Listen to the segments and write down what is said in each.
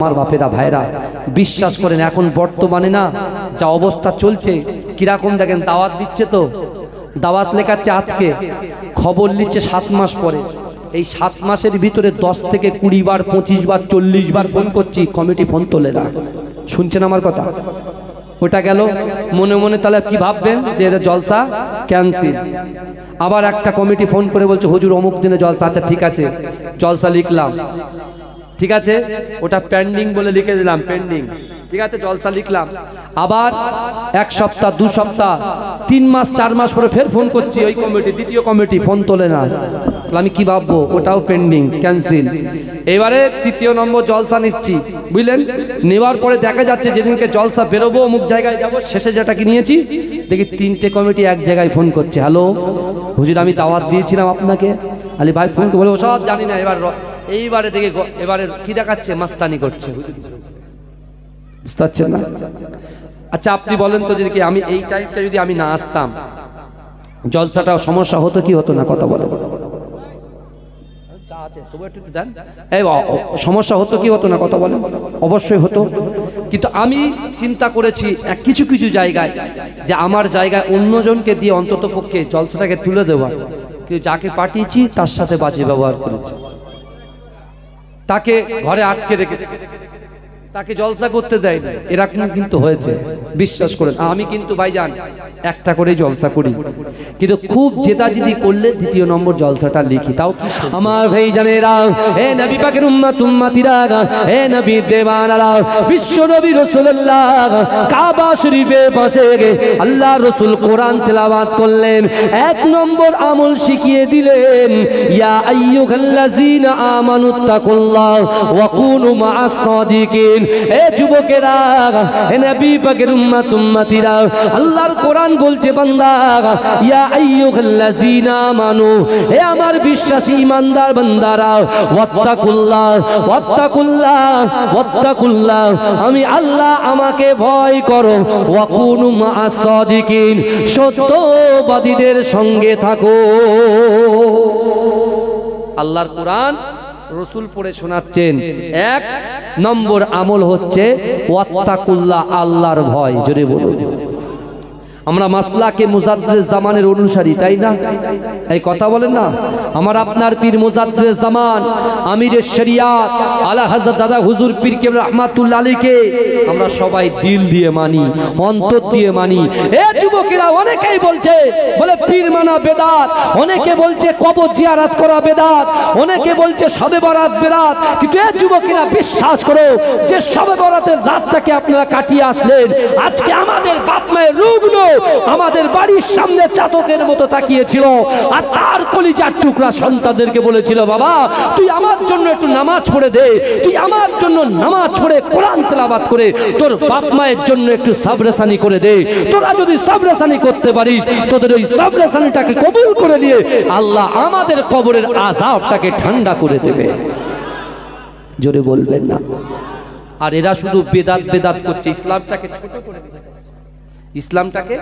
আমার বাপেরা ভাইরা বিশ্বাস করেন এখন বর্তমানে না যা অবস্থা চলছে, কীরকম দেখেন, দাওয়াত দিচ্ছে তো। দাওয়াত লেখাচ্ছে আজকে, খবর নিচ্ছে সাত মাস পরে। এই সাত মাসের ভিতরে দশ থেকে কুড়ি বার, পঁচিশ বার, চল্লিশ বার ফোন করছি, কমিটি ফোন তোলে না। শুনছেন আমার কথা? ওটা গেল, মনে মনে তাহলে কি ভাববেন যে এদের জলসা ক্যান্সেল আবার একটা কমিটি ফোন করে বলছে, হুজুর, অমুক দিনে জলসা। আচ্ছা ঠিক আছে, জলসা লিখলাম। ঠিক আছে? ওটা পেন্ডিং বলে লিখে দিলাম পেন্ডিং ঠিক আছে? জলসা লিখলাম। আবার এক সপ্তাহ, দু সপ্তাহ, তিন মাস, চার মাস পরে ফের ফোন করছি, ওই কমিটি দ্বিতীয় কমিটি ফোন তোলে না। আমি কি ভাববো? ওটাও পেন্ডিং ক্যান্সেল এবারে তৃতীয় নম্বর জলসা নিচ্ছি, বুঝলেন? নেওয়ার পরে দেখা যাচ্ছে যেদিনকে জলসা বেরোবো, অমুক জায়গায় যাব, শেষে যেটা কি নিয়েছি, দেখি তিনটে কমিটি এক জায়গায় ফোন করছে। হ্যালো? হুজুর, আমি দাওয়াত দিয়েছিলাম আপনাকে। আলি ভাই ফোন বলে সব জানি না, এবার এইবারে দেখে এবারে কি দেখাচ্ছে? মাস্তানি করছে। বুঝতে পারছেন না? আচ্ছা আপনি বলেন তো যদি আমি এই টাইপটা যদি আমি না আসতাম, জলসাটাও সমস্যা হতো কি হতো না? কথা বলে। এই দেন। এই সমস্যা হতো কি হতো না, কথা বলে। অবশ্যই হতো। কিন্তু আমি চিন্তা করেছি কিছু কিছু জায়গায় যে আমার জায়গায় অন্যজনকে দিয়ে অন্তত পক্ষে জলসাটাকে তুলে দেওয়ার। কিন্তু যাকে পাঠিয়েছি, তার সাথে বাজে ব্যবহার করেছি। তাকে ঘরে আটকে রেখে তাকে জলসা করতে দেয়নি এরকম কিন্তু হয়েছে। বিশ্বাস করেন, আমি কিন্তু ভাইজান, একটা করে জলসা করি। কিন্তু খুব জেদাজিদি করলে দ্বিতীয় নম্বর জলসাটা লিখি। তাও আমার ভাই জানেরা হে নবী পাকের উম্মাত, উম্মাতিরা, হে নবী দেওয়ানারা, বিশ্ব নবী রাসূলুল্লাহ, কাবা শরীফে বসে গে আল্লাহ রাসূল কোরআন তেলাওয়াত করলেন। এক নম্বর আমল শিখিয়ে দিলেন, ইয়া আইয়ুহাল্লাযীনা আমানুত্তাকুল্লাহ ওয়া কুনু মা'আস সাদিকিন এ যুবকেরা হে নবী পাকের উম্মত, উম্মতিরা, আল্লাহর কোরআন বলছে, বান্দা, ইয়া আইয়ুহাল্লাযীনা আমানু হে আমার বিশ্বাসী ইমানদার বান্দারা, ওয়াত্তাকুল্লাহ ওয়াত্তাকুল্লাহ ওয়াত্তাকুল্লাহ, আমি আল্লাহ আমাকে ভয় করো ওয়া কুনু মা'আস সাদিকিন, সত্যবাদীদের সঙ্গে থাকো। আল্লাহর কোরআন রসুল পড়ে শোনাচ্ছেন, এক নম্বর আমল হচ্ছে ওয়াত্তাকুল্লাহ আল্লাহর ভয়। জোরে বলুন। আমরা মাসলাকে মুজাদ্দের জামানের অনুসারী, তাই না? এই কথা বলেন না? আমার আপনার পীর মুজাদ্দের জামান আমিরের শরিয়াত আলা হযরত দাদা হুজুর পীর কেবল রহমাতুল্লাহ আলীকে আমরা সবাই দিল দিয়ে মানি, অন্তর দিয়ে মানি। এ যুবকেরা, অনেকেই বলছে, বলে পীর মানা বেদাত, অনেকে বলছে কবর জিয়ারাত করা বেদাত, অনেকে বলছে সবে বরাত বেদাত। কিন্তু এ যুবকেরা বিশ্বাস করো, যে সবে বরাতের রাতটাকে আপনারা কাটিয়ে আসলেন, আজকে আমাদের বাপ মায়ের রুগ্ন আমাদের বাড়ির সামনে চাতকের মতো তাকিয়েছিল। আর তার কলিজার টুকরা সন্তানদেরকে বলেছিল, বাবা, তুই আমার জন্য একটু নামাজ পড়ে দে। তুই আমার জন্য নামাজ পড়ে কোরআন তেলাবাত করে। তোর বাপ মায়ের জন্য একটু সাবরেসানি করে দে। তোরা যদি সাবরেসানি করতে পারিস, তোদের ওই সাবরেসানিটাকে কবুল করে নিয়ে আল্লাহ আমাদের কবরের আজাবটাকে ঠান্ডা করে দেবে। জোরে বলবেন না। আর এরা শুধু বেদাত বেদাত করছে, ইসলামটাকে ছোট করে চাচ্ছে। ইসলামটাকে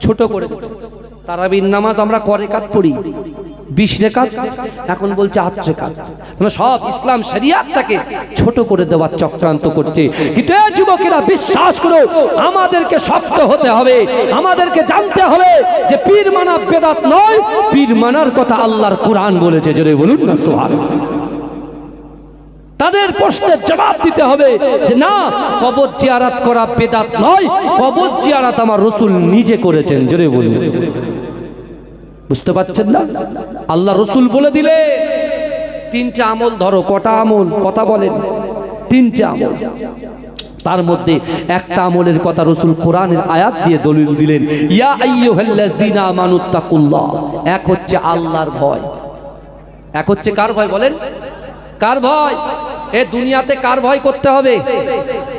ছোট করে তারাবির নামাজ আমরা করে কাত পড়ি? বিশ রেখাত? এখন বলছে আট রেখাত। সব ইসলাম শরিয়াতটাকে ছোট করে দেওয়ার চক্রান্ত করছে। কিন্তু যুবকেরা বিশ্বাস করো, আমাদেরকে শক্ত হতে হবে। আমাদেরকে জানতে হবে যে পীর মানা বেদাত নয়, পীর মানার কথা আল্লাহর কোরআন বলেছে। জোরে বলুন না সোহান তাদের প্রশ্নের জবাব দিতে হবে যে না, কবর জিয়ারাত করা বেদাত নয়, কবর জিয়ারাত আমার রসুল নিজে করেছেন। জোরে বলুন। বুঝতে পারছেন না? আল্লাহ রসুল বলে দিলে, তিনটা আমল ধরো, কটা আমল? কথা বলেন। তিনটা আমল। তার মধ্যে একটা আমলের কথা রসুল কোরআনের আয়াত দিয়ে দলিল দিলেন, ইয়া আইয়ুহাল্লাযীনা আমানুত্তাকুল্লাহ এক হচ্ছে আল্লাহর ভয়। এক হচ্ছে কার ভয় বলেন? কার ভয়? এ দুনিয়াতে কার ভয় করতে হবে?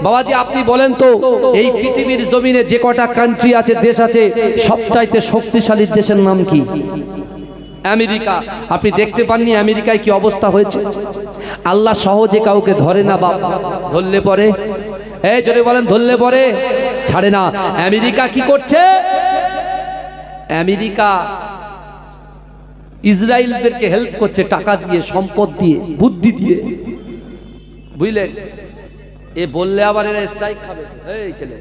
বাবাজি, আপনি বলেন তো, এই পৃথিবীর জমিনে যে কটা কান্ট্রি আছে, দেশ আছে, সবচাইতে শক্তিশালী দেশের নাম কি? আমেরিকা। আপনি দেখতে পাননি আমেরিকায় কি অবস্থা হয়েছে? আল্লাহ সহজে কাউকে ধরে না, বাপ। ধরলে পরে? এই যদি বলেন, ধরলে পরে? ছাড়ে না। আমেরিকা কি করছে? আমেরিকা ইসরায়েলদেরকে হেল্প করছে, টাকা দিয়ে, সম্পদ দিয়ে, বুদ্ধি দিয়ে। বুঝলেন এ বললে আবার এরা স্ট্রাইক খাবে। এই ছেলে,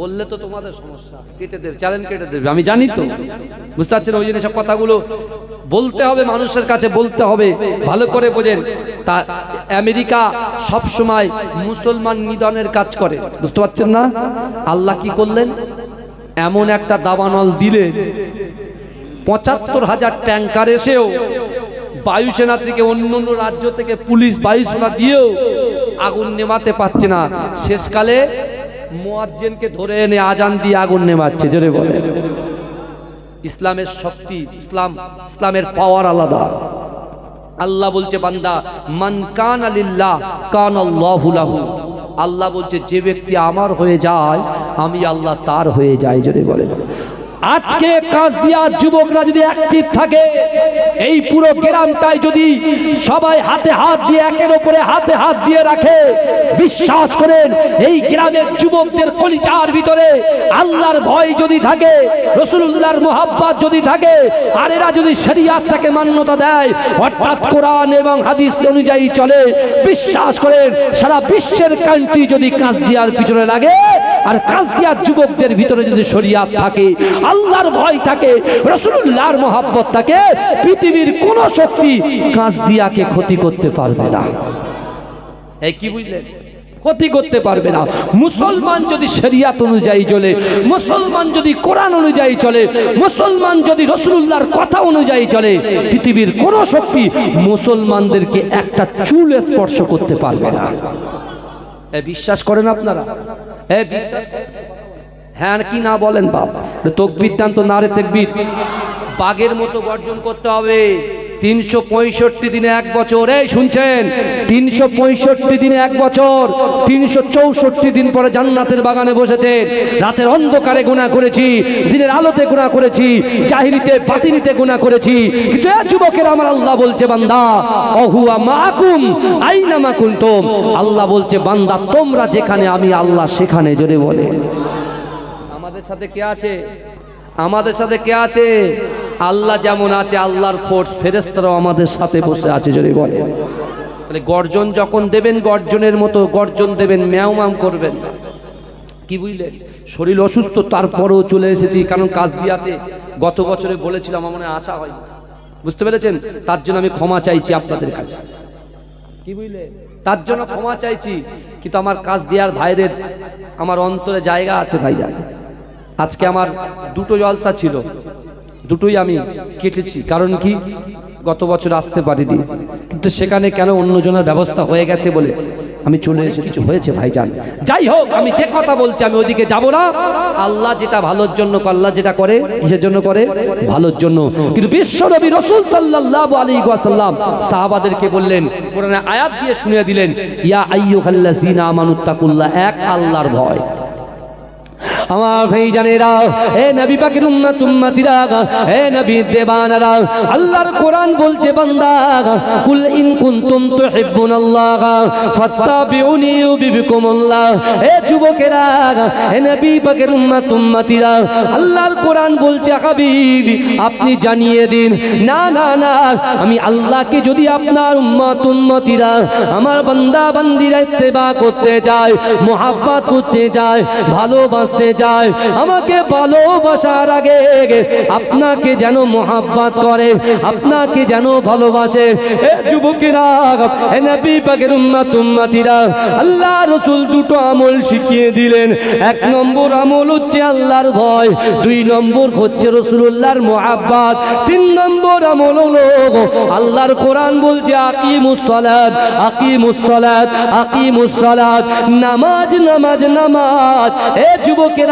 বললে তো তোমাদের সমস্যা। কেটে দেবে চ্যালেঞ্জ কেটে দেবে। আমি জানি তো। বুঝতে পারছেন ওই জন্য সব কথাগুলো বলতে হবে, মানুষের কাছে বলতে হবে। ভালো করে বোঝেন। তা, আমেরিকা সব সময় মুসলমান নিধনের কাজ করে। বুঝতে পারছেন না? আল্লাহ কি করলেন? এমন একটা দাবানল দিলেন। পঁচাত্তর হাজার ট্যাঙ্কার এসেও বায়ুসেনা থেকে অন্য অন্য রাজ্য থেকে পুলিশ বায়ুসেনা দিয়েও আগুন নেমাতে পারছে না। শেষকালে মোয়াজ্জেনকে ধরে এনে আজান দিয়ে আগুন নেমাচ্ছে, জোরে বলে। ইসলামের শক্তি, ইসলাম, ইসলামের পাওয়ার আলাদা। আল্লাহ বলছে, বান্দা, মান কান আলিল্লাহ কান আল্লাহু লাহু। আল্লাহ বলছে, যে ব্যক্তি আমার হয়ে যায়, আমি আল্লাহ তার হয়ে যাই, জোরে বলে। আজকে কাজ দিয়া যুবকরা যদি অ্যাক্টিভ থাকে, এই পুরো গ্রামটাই যদি সবাই হাতে হাত দিয়ে, একের ওপরে হাতে হাত দিয়ে রাখে, বিশ্বাস করেন, এই গ্রামের যুবকদের কলিচার ভিতরে আল্লাহর ভয় যদি থাকে রসুল্লাহর মোহাব্বত যদি থাকে, আর এরা যদি শরিয়াতটাকে মান্যতা দেয়, অর্থাৎ কোরআন এবং হাদিস অনুযায়ী চলে, বিশ্বাস করেন, সারা বিশ্বের কান্ট্রি যদি কাজ দিয়ার পিছনে লাগে আর কাজ দিয়ার যুবকদের ভিতরে যদি শরিয়াত থাকে, আল্লাহর ভয় থাকে রসুল্লাহর মোহাব্বত থাকে, পৃথিবীর কোন শক্তি কাজ দিয়াকে ক্ষতি করতে পারবে না। কি বুঝলেন? ক্ষতি করতে পারবে না। মুসলমান যদি শরিয়াত অনুযায়ী চলে, মুসলমান যদি কোরআন অনুযায়ী চলে, মুসলমান যদি রসুল্লাহর কথা অনুযায়ী চলে, পৃথিবীর কোন শক্তি মুসলমানদেরকে একটা চুল স্পর্শ করতে পারবে না। বিশ্বাস করেন আপনারা? হ্যাঁ বিশ্বাস হ্যাঁ কি না বলেন বাপ? তকবির দান তো নারে তেকবির। বাঘের মতো গর্জন করতে হবে। তিনশো পঁয়ষট্টি দিনে এক বছর। এই শুনছেন? তিনশো পঁয়ষট্টি দিনে এক বছর, তিনশো চৌষট্টি দিন পরে জান্নাতের বাগানে বসেছেন রাতের অন্ধকারে গুণা করেছি, দিনের আলোতে গুণা করেছি জাহিরিতে বাতিনিতে গুণা করেছি। কিন্তু এ যুবকের আমার আল্লাহ বলছে, বান্দা, অহুয়া মাকুম আইনা মাকুম তোম আল্লাহ বলছে, বান্দা, তোমরা যেখানে, আমি আল্লাহ সেখানে, জোরে বলে। আমাদের সাথে কে আছে? আমাদের সাথে কে আছে? আল্লাহ যেমন আছে, আল্লাহর ফোর্স ফেরেস্তারাও আমাদের সাথে বসে আছে যদি বলে। তাহলে গর্জন যখন দেবেন গর্জনের মতো, গর্জন দেবেন, ম্যাও ম্যাম করবেন। কি বুঝলেন? শরীর অসুস্থ, তারপরেও চলে এসেছি, কারণ কাজ দিয়াতে গত বছরে বলেছিলাম, আমার আশা হয় বুঝতে পেরেছেন? তার জন্য আমি ক্ষমা চাইছি আপনাদের কাছে। কি বুঝলে তার জন্য ক্ষমা চাইছি, কিন্তু আমার কাজ দেওয়ার ভাইদের, আমার অন্তরে জায়গা আছে ভাইয়া আজকে আমার দুটো জলসা ছিল। দুটোই আমি কেটেছি। কারণ কি? গত বছর আসতে পারিনি। কিন্তু সেখানে কেন অন্যজনের ব্যবস্থা হয়ে গেছে বলে আমি চলে এসেছি হয়েছে ভাইজান? যাই হোক, আমি যে কথা বলছি, আমি ওদিকে যাব না। আল্লাহ যেটা ভালোর জন্য আল্লাহ যেটা করে, কিসের জন্য করে? ভালোর জন্য। কিন্তু বিশ্ব নবী রসুল সাল্লাহ আলী ওয়াসাল্লাম সাহাবাদেরকে বললেন কোরআনে আয়াত দিয়ে শুনিয়ে দিলেন, ইয়া আইয়ুহাল্লাযীনা আমানুত্তাকুল্লাহ এক আল্লাহর ভয়। আমার এ নবী পাকের এ নবী দেবানারা, আল্লাহর কোরআন বলছে, বান্দা, কুল ইন কুনতুম তুহিব্বুনাল্লাহ, ফাত্তাবিউনি ইউবিকুমুল্লাহ এ যুবকেরা, এ নবী পাকের আল্লাহর কোরআন বলছে আপনি জানিয়ে দিন। না না না, আমি আল্লাহকে যদি আপনার উম্মত উম্মতিরা, আমার বান্দা বান্দিরা ইত্তেবা করতে চায় মোহাব্বত করতে চায় ভালোবাসতে চায় আমাকে ভালোবাসার আগে আপনাকে যেন মোহাব্বত করে, আপনাকে যেন ভালোবাসে। আল্লাহ রসুল দুটো আমল শিখিয়ে দিলেন। এক নম্বর আমল হচ্ছে আল্লাহর ভয়, দুই নম্বর হচ্ছে রসুল্লাহর মোহাব্বত, তিন নম্বর আমল হলো আল্লাহর কোরআন বলছে, আকিমুস সালাত আকিমুস সালাত আকিমুস সালাত, নামাজ নামাজ নামাজ। এ যুবকেরা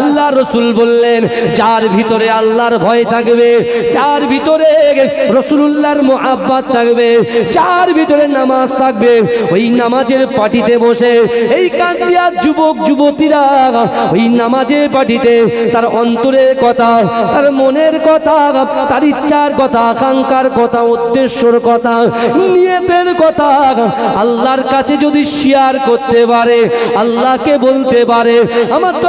আল্লাহ রসুল বললেন, যার ভিতরে আল্লাহর ভয় থাকবে, যার ভিতরে রসুল্লাহর মোহাব্বত থাকবে, যার ভিতরে নামাজ থাকবে, ওই নামাজের পাটিতে বসে, এই কান্দিয়া যুবক, যুবতীরা, ওই নামাজের পাটিতে তার অন্তরের কথা, তার মনের কথা, তার ইচ্ছার কথা, আকাঙ্ক্ষার কথা, উদ্দেশ্যর কথা, নিয়তের কথা, আল্লাহর কাছে যদি শেয়ার করতে পারে, আল্লাহকে বলতে পারে, আমার তো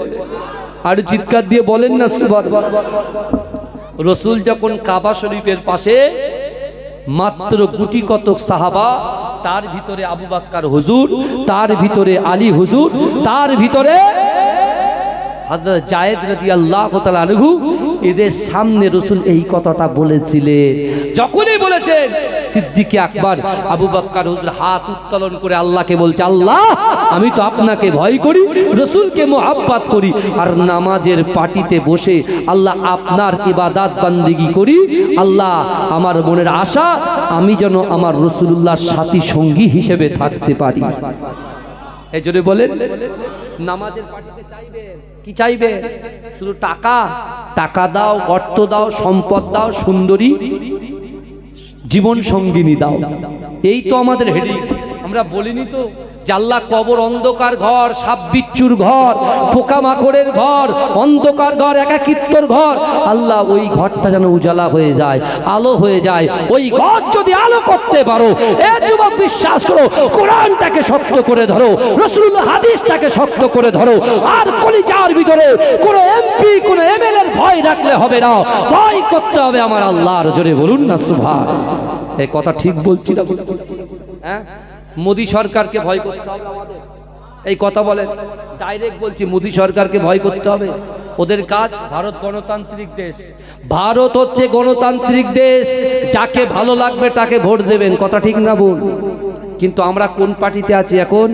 আর চিৎকার দিয়ে বলেন না সুবার রসুল যখন কাবা শরীফের পাশে মাত্র গুটি কতক সাহাবা, তার ভিতরে আবু বাক্কার হুজুর, তার ভিতরে আলী হুজুর, তার ভিতরে আনহু এদের সামনে রসুল এই কথাটা যখনই বলেছেন আবু হাত উত্তোলন করে বলছে, আল্লাহ, আমি তো আপনাকে ভয় করি, রসুলকে মোহাব্বাত করি, আর নামাজের পাটিতে বসে আল্লাহ আপনার ইবাদাত বান্দিগি করি। আল্লাহ, আমার মনের আশা, আমি যেন আমার রসুল্লাহর সাথী সঙ্গী হিসেবে থাকতে পারি। এই জন্য বলেন। নামাজের পাটিতে চাইবেন কি চাইবে? শুধু টাকা? টাকা দাও, অর্থ দাও, সম্পদ দাও, সুন্দরী জীবন সঙ্গিনী দাও। এই তো আমাদের হেডি আমরা বলিনি তো জাল্লা কবর, অন্ধকার ঘর, সাপ বিচ্ছুর ঘর পোকামাকড়ের ঘর, অন্ধকার ঘর, একাকিত্বর ঘর। আল্লাহ ওই ঘরটা যেন উজালা হয়ে যায়, আলো হয়ে যায়। ওই ঘর যদি আলো করতে পারো, এ যুবক বিশ্বাস করো, কোরআনটাকে শক্ত করে ধরো রসুল্লাহ হাদিসটাকে শক্ত করে ধরো। আর কলিজার ভিতরে কোন এমপি, কোন এর ভয় রাখলে হবে না। ভয় করতে হবে আমার আল্লাহর জোরে, বলুন না সুভা এই কথা ঠিক বলছি না? হ্যাঁ? মোদী সরকারকে ভয় করতে হবে আমাদের। এই কথা বলেন ডাইরেক্ট বলছি, মোদী সরকারকে ভয় করতে হবে। ওদের কাজ ভারত গণতান্ত্রিক দেশ। ভারত হচ্ছে গণতান্ত্রিক দেশ। যাকে ভালো লাগবে তাকে ভোট দেবেন। কথা ঠিক না বল কিন্তু আমরা কোন পার্টিতে আছি এখন?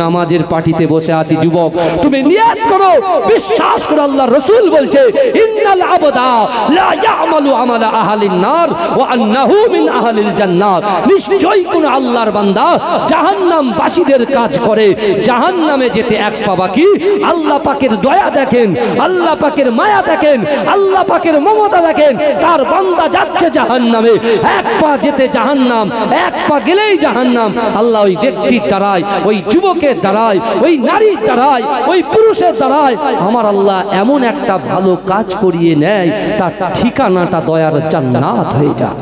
নামাজের পার্টিতে বসে আছি, যুবক। তুমি নিয়াত করো, বিশ্বাস করো, আল্লাহ রসুল বলছে, ইন্নাল আবদা লা ইয়ামালু আমালা আহলিন নার ওয়া আন্নাহু মিন আহলিল জান্নাত। নিশ্চয়ই কোন আল্লাহর বান্দা জাহান্নাম বাসীদের কাজ করে। জাহান্নামে যেতে এক পা বাকি। আল্লাহ পাকের দয়া দেখেন, আল্লাহ পাকের মায়া দেখেন, আল্লাহ পাকের মমতা দেখেন। তার বান্দা যাচ্ছে জাহান্নামে। এক পা যেতে জাহান্নাম, এক পা গেলেই জাহান্নাম। আল্লাহ ওই ব্যক্তির দ্বারায়, ওই যুবকের দ্বারাই ওই নারীর দ্বারায়, ওই পুরুষের দ্বারায় আমার আল্লাহ এমন একটা ভালো কাজ করিয়ে নেয়, তার ঠিকানাটা দয়ার জান্নাত হয়ে যায়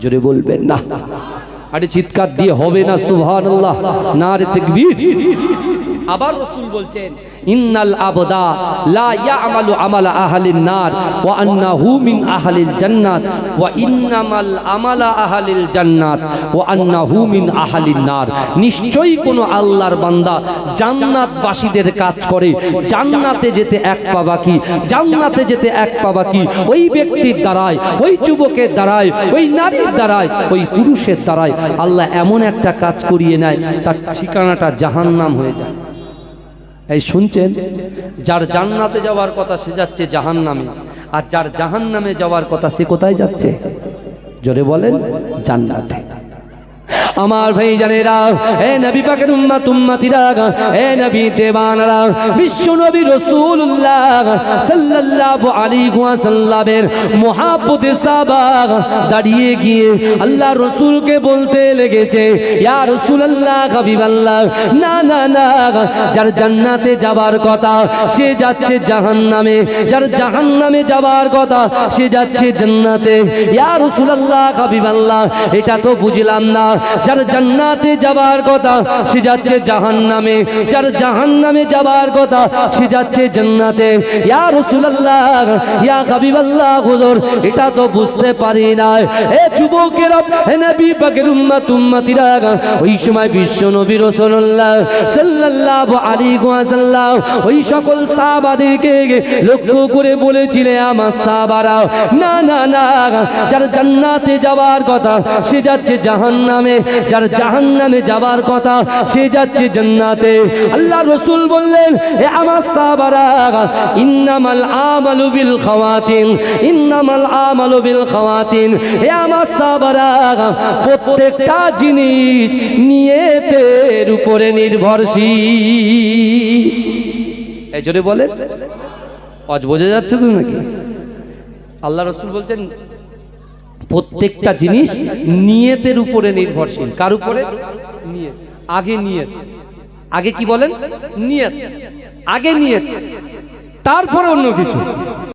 জোরে বলবেন, না, আরে চিৎকার দিয়ে হবে না সুহান আল্লাহ না রে তাকবীর। আবার রাসূল বলছেন, ইন্নাল আবদা লা ইয়ামালু আমালা আহলিন নার ওয়া আন্নাহু মিন আহলিল জান্নাত ওয়া ইন্নামাল আমালা আহলিল জান্নাত ওয়া আন্নাহু মিন আহলিন নার। নিশ্চয়ই কোন আল্লাহর বান্দা জান্নাতবাসীদের কাজ করে, জান্নাতে যেতে এক পা বাকি, জান্নাতে যেতে এক পা বাকি, ওই ব্যক্তির দ্বারাই ওই যুবকের দ্বারাই ওই নারীর দ্বারাই ওই পুরুষের দ্বারাই আল্লাহ এমন একটা কাজ করিয়ে নেয়, তার ঠিকানাটা জাহান্নাম হয়ে যায়। এই শুনছেন? যার জান্নাতে যাওয়ার কথা সে যাচ্ছে জাহান নামে আর যার জাহান নামে যাওয়ার কথা সে কোথায় যাচ্ছে? জোরে বলেন, জান্নাতে। আমার ভাই জানেরা এ নবী পাকের উম্মাত, উম্মাতিরা এ নবী দেবানরা বিশ্ব নবী রাসূলুল্লাহ সাল্লাল্লাহু আলাইহি ওয়াসাল্লামের মুহাব্বতে সাহাবা দাঁড়িয়ে গিয়ে আল্লাহ রাসূলকে বলতে লেগেছে, ইয়া রাসূলুল্লাহ, হাবিবাল্লাহ, না না না, যার জান্নাতে যাবার কথা সে যাচ্ছে জাহান্নামে, যার জাহান্নামে যাবার কথা সে যাচ্ছে জান্নাতে, ইয়া রাসূলুল্লাহ, হাবিবাল্লাহ, এটা তো বুঝলাম না যার জান্নাতে যাবার কথা, সে যাচ্ছে জাহান্নামে। যার জাহান্নামে যাবার কথা, সে যাচ্ছে জান্নাতে। ইয়া ইয়া হাবিবাল্লাহ, হুজুর, এটা তো বুঝতে পারি না এ যুবকেরা হে নবী পাকের ওই সময় বিশ্ব নবী রাসূলুল্লাহ সাল্লাল্লাহু আলাইহি ওই সকল সাহাবাদেরকে লক্ষ্য করে আমার সাহাবারা, না না না, যার জান্নাতে কথা, সে যাচ্ছে জাহান্নামে। যার জাহান্নামে যাবার কথা, সে যাচ্ছে জান্নাতে। আল্লাহ রসুল বললেন, এ আমার সাহাবারা, ইন্নামাল আমালু বিল খাওয়াতিন, ইন্নামাল আমালু বিল খাওয়াতিন। এ আমার সাহাবারা, প্রত্যেকটা জিনিস নিয়েতের উপরে নির্ভরশীল। এই বলেন? আজ বোঝা যাচ্ছে তো নাকি? আল্লাহ রসুল বলছেন প্রত্যেকটা জিনিস নিয়তের উপরে নির্ভরশীল। কার উপরে? নিয়ত আগে নিয়ত। আগে কি বলেন? নিয়ত। আগে নিয়ত। তারপরে অন্য কিছু।